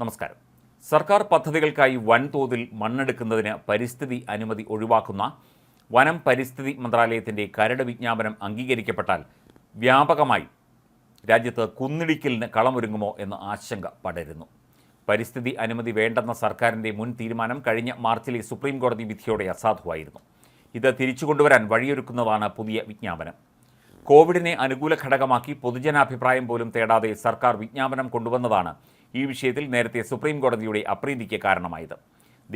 നമസ്കാരം. സർക്കാർ പദ്ധതികൾക്കായി വൻതോതിൽ മണ്ണെടുക്കുന്നതിന് പരിസ്ഥിതി അനുമതി ഒഴിവാക്കുന്ന വനം പരിസ്ഥിതി മന്ത്രാലയത്തിന്റെ കരട് വിജ്ഞാപനം അംഗീകരിക്കപ്പെട്ടാൽ വ്യാപകമായി രാജ്യത്ത് കുന്നിടിക്കലിന് കളമൊരുങ്ങുമോ എന്ന ആശങ്ക പടരുന്നു. പരിസ്ഥിതി അനുമതി വേണ്ടെന്ന സർക്കാരിന്റെ മുൻ തീരുമാനം കഴിഞ്ഞ മാർച്ചിലെ സുപ്രീം കോടതി വിധിയോടെ അസാധുവായിരുന്നു. ഇത് തിരിച്ചു കൊണ്ടുവരാൻ വഴിയൊരുക്കുന്നതാണ് പുതിയ വിജ്ഞാപനം. കോവിഡിനെ അനുകൂല ഘടകമാക്കി പൊതുജനാഭിപ്രായം പോലും തേടാതെ സർക്കാർ വിജ്ഞാപനം കൊണ്ടുവന്നതാണ് ഈ വിഷയത്തിൽ നേരത്തെ സുപ്രീം കോടതിയുടെ അപ്രീതിക്ക് കാരണമായത്.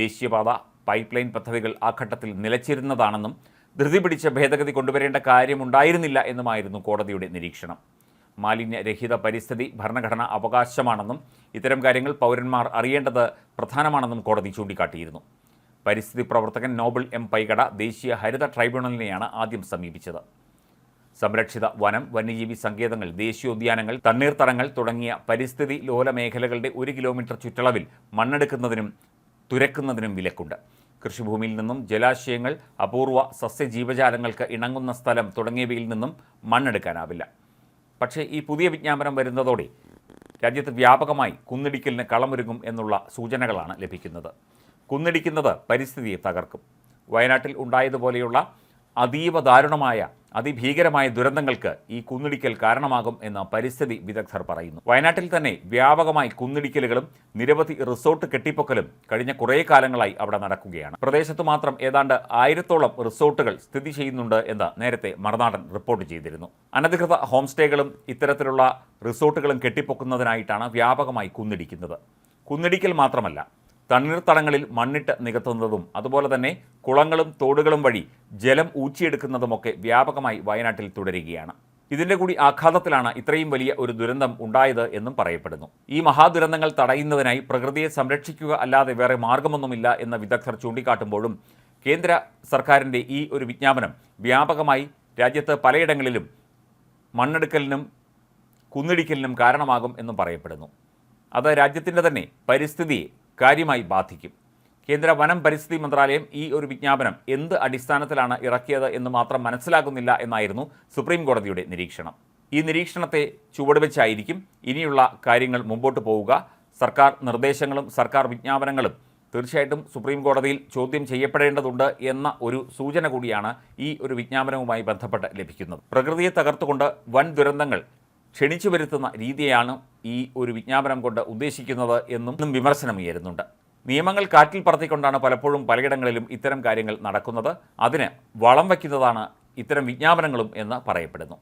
ദേശീയപാത പൈപ്പ് ലൈൻ പദ്ധതികൾ ആ ഘട്ടത്തിൽ നിലച്ചിരുന്നതാണെന്നും ധൃതി പിടിച്ച ഭേദഗതി കൊണ്ടുവരേണ്ട കാര്യമുണ്ടായിരുന്നില്ല എന്നുമായിരുന്നു കോടതിയുടെ നിരീക്ഷണം. മാലിന്യരഹിത പരിസ്ഥിതി ഭരണഘടന അവകാശമാണെന്നും ഇത്തരം കാര്യങ്ങൾ പൗരന്മാർ അറിയേണ്ടത് പ്രധാനമാണെന്നും കോടതി ചൂണ്ടിക്കാട്ടിയിരുന്നു. പരിസ്ഥിതി പ്രവർത്തകൻ നോബൽ എം. പൈകട ദേശീയ ഹരിത ട്രൈബ്യൂണലിനെയാണ് ആദ്യം സമീപിച്ചത്. സംരക്ഷിത വനം വന്യജീവി സങ്കേതങ്ങൾ ദേശീയോദ്യാനങ്ങൾ തണ്ണീർത്തടങ്ങൾ തുടങ്ങിയ പരിസ്ഥിതി ലോല മേഖലകളുടെ ഒരു കിലോമീറ്റർ ചുറ്റളവിൽ മണ്ണെടുക്കുന്നതിനും തുരക്കുന്നതിനും വിലക്കുണ്ട്. കൃഷിഭൂമിയിൽ നിന്നും ജലാശയങ്ങൾ അപൂർവ സസ്യജീവജാലങ്ങൾക്ക് ഇണങ്ങുന്ന സ്ഥലം തുടങ്ങിയവയിൽ നിന്നും മണ്ണെടുക്കാനാവില്ല. പക്ഷേ ഈ പുതിയ വിജ്ഞാപനം വരുന്നതോടെ രാജ്യത്ത് വ്യാപകമായി കുന്നിടിക്കലിന് കളമൊരുങ്ങും എന്നുള്ള സൂചനകളാണ് ലഭിക്കുന്നത്. കുന്നിടിക്കുന്നത് പരിസ്ഥിതിയെ തകർക്കും. വയനാട്ടിൽ ഉണ്ടായതുപോലെയുള്ള അതീവ ദാരുണമായ അതിഭീകരമായ ദുരന്തങ്ങൾക്ക് ഈ കുന്നിടിക്കൽ കാരണമാകും എന്ന് പരിസ്ഥിതി വിദഗ്ധർ പറയുന്നു. വയനാട്ടിൽ തന്നെ വ്യാപകമായി കുന്നിടിക്കലുകളും നിരവധി റിസോർട്ട് കെട്ടിപ്പൊക്കലും കഴിഞ്ഞ കുറേ കാലങ്ങളായി അവിടെ നടക്കുകയാണ്. പ്രദേശത്ത് മാത്രം ഏതാണ്ട് ആയിരത്തോളം റിസോർട്ടുകൾ സ്ഥിതി ചെയ്യുന്നുണ്ട് എന്ന് നേരത്തെ മറുനാടൻ റിപ്പോർട്ട് ചെയ്തിരുന്നു. അനധികൃത ഹോം സ്റ്റേകളും ഇത്തരത്തിലുള്ള റിസോർട്ടുകളും കെട്ടിപ്പൊക്കുന്നതിനായിട്ടാണ് വ്യാപകമായി കുന്നിടിക്കുന്നത്. കുന്നിടിക്കൽ മാത്രമല്ല തണ്ണീർത്തടങ്ങളിൽ മണ്ണിട്ട് നികത്തുന്നതും അതുപോലെ തന്നെ കുളങ്ങളും തോടുകളും വഴി ജലം ഊച്ചിയെടുക്കുന്നതുമൊക്കെ വ്യാപകമായി വയനാട്ടിൽ തുടരുകയാണ്. ഇതിന്റെ കൂടി ആഘാതത്തിലാണ് ഇത്രയും വലിയ ഒരു ദുരന്തം ഉണ്ടായത് എന്നും പറയപ്പെടുന്നു. ഈ മഹാദുരന്തങ്ങൾ തടയുന്നതിനായി പ്രകൃതിയെ സംരക്ഷിക്കുക അല്ലാതെ വേറെ മാർഗമൊന്നുമില്ല എന്ന വിദഗ്ധർ ചൂണ്ടിക്കാട്ടുമ്പോഴും കേന്ദ്ര സർക്കാരിന്റെ ഈ ഒരു വിജ്ഞാപനം വ്യാപകമായി രാജ്യത്ത് പലയിടങ്ങളിലും മണ്ണെടുക്കലിനും കുന്നിടിക്കലിനും കാരണമാകും എന്നും പറയപ്പെടുന്നു. അത് രാജ്യത്തിന്റെ തന്നെ പരിസ്ഥിതിയെ കാര്യമായി ബാധിക്കും. കേന്ദ്ര വനം പരിസ്ഥിതി മന്ത്രാലയം ഈ ഒരു വിജ്ഞാപനം എന്ത് അടിസ്ഥാനത്തിലാണ് ഇറക്കിയത് എന്ന് മാത്രം മനസ്സിലാകുന്നില്ല എന്നായിരുന്നു സുപ്രീം കോടതിയുടെ നിരീക്ഷണം. ഈ നിരീക്ഷണത്തെ ചുവടുവെച്ചായിരിക്കും ഇനിയുള്ള കാര്യങ്ങൾ മുമ്പോട്ട് പോവുക. സർക്കാർ നിർദ്ദേശങ്ങളും സർക്കാർ വിജ്ഞാപനങ്ങളും തീർച്ചയായിട്ടും സുപ്രീം കോടതിയിൽ ചോദ്യം ചെയ്യപ്പെടേണ്ടതുണ്ട് എന്ന ഒരു സൂചന കൂടിയാണ് ഈ ഒരു വിജ്ഞാപനവുമായി ബന്ധപ്പെട്ട് ലഭിക്കുന്നത്. പ്രകൃതിയെ തകർത്തുകൊണ്ട് വൻ ദുരന്തങ്ങൾ ക്ഷണിച്ചു വരുത്തുന്ന രീതിയാണ് ഈ ഒരു വിജ്ഞാപനം കൊണ്ട് ഉദ്ദേശിക്കുന്നത് എന്നും വിമർശനം ഉയരുന്നുണ്ട്. നിയമങ്ങൾ കാറ്റിൽ പറത്തിക്കൊണ്ടാണ് പലപ്പോഴും പലയിടങ്ങളിലും ഇത്തരം കാര്യങ്ങൾ നടക്കുന്നത്. അതിന് വളം വയ്ക്കുന്നതാണ് ഇത്തരം വിജ്ഞാപനങ്ങളും എന്ന് പറയപ്പെടുന്നു.